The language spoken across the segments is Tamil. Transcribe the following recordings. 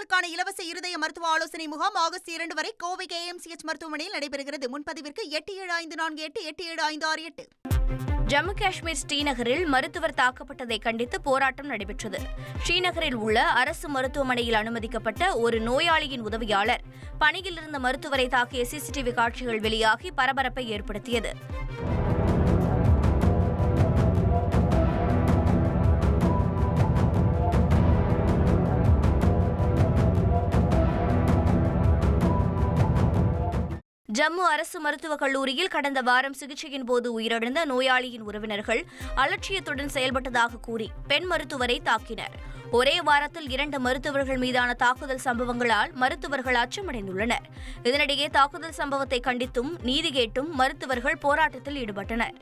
நோயாளிகளுக்கான இலவச இருதய மருத்துவ ஆலோசனை முகாம் ஆகஸ்ட் இரண்டு வரை கோவை கேஎம்சிஎச் மருத்துவமனையில் நடைபெறுகிறது. முன்பதிவிற்கு எட்டு ஏழு ஐந்து நான்கு எட்டு எட்டு ஏழு ஐந்து ஆறு எட்டு. ஜம்மு காஷ்மீர் ஸ்ரீநகரில் மருத்துவர் தாக்கப்பட்டதை கண்டித்து போராட்டம் நடைபெற்றது. ஸ்ரீநகரில் உள்ள அரசு மருத்துவமனையில் அனுமதிக்கப்பட்ட ஒரு நோயாளியின் உதவியாளர் பணியில் இருந்த மருத்துவரை தாக்கிய சிசிடிவி காட்சிகள் வெளியாகி பரபரப்பை ஏற்படுத்தியது. ஜம்மு அரசு மருத்துவக் கல்லூரியில் கடந்த வாரம் சிகிச்சையின் போது உயிரிழந்த நோயாளியின் உறவினர்கள் அலட்சியத்துடன் செயல்பட்டதாக கூறி பெண் மருத்துவரை தாக்கினர். ஒரே வாரத்தில் இரண்டு மருத்துவர்கள் மீதான தாக்குதல் சம்பவங்களால் மருத்துவர்கள் அச்சமடைந்துள்ளனர். இதனிடையே தாக்குதல் சம்பவத்தை கண்டித்தும் நீதி கேட்டும் மருத்துவர்கள் போராட்டத்தில் ஈடுபட்டனர்.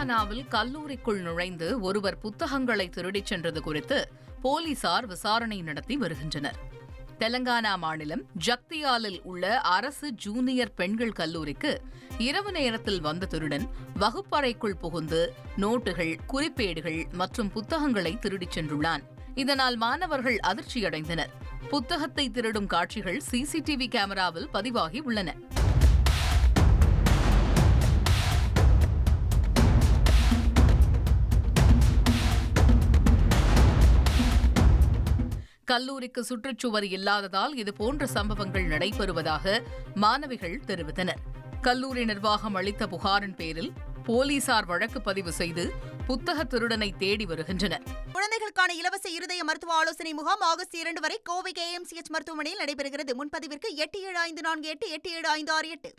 தெலங்கானாவில் கல்லூரிக்குள் நுழைந்து ஒருவர் புத்தகங்களை திருடிச் சென்றது குறித்து போலீசார் விசாரணை நடத்தி வருகின்றனர். தெலங்கானா மாநிலம் ஜக்தியாலில் உள்ள அரசு ஜூனியர் பெண்கள் கல்லூரிக்கு இரவு நேரத்தில் வந்த திருடன் வகுப்பறைக்குள் புகுந்து நோட்டுகள் குறிப்பேடுகள் மற்றும் புத்தகங்களை திருடிச் சென்றுள்ளான். இதனால் மாணவர்கள் அதிர்ச்சியடைந்தனர். புத்தகத்தை திருடும் காட்சிகள் சிசிடிவி கேமராவில் பதிவாகி உள்ளன. கல்லூரிக்கு சுற்றுச்சுவர் இல்லாததால் இதுபோன்ற சம்பவங்கள் நடைபெறுவதாக மாணவிகள் தெரிவித்தனர். கல்லூரி நிர்வாகம் அளித்த புகாரின் பேரில் போலீசார் வழக்கு பதிவு செய்து புத்தக திருடனை தேடி வருகின்றனர். குழந்தைகளுக்கான இலவச இருதய மருத்துவ ஆலோசனை முகாம் ஆகஸ்ட் இரண்டு வரை கோவை கேஎம்சிஎச் மருத்துவமனையில் நடைபெறுகிறது. முன்பதிவிற்கு எட்டு ஏழு ஐந்து நான்கு எட்டு எட்டு ஏழு ஐந்து ஆறு எட்டு.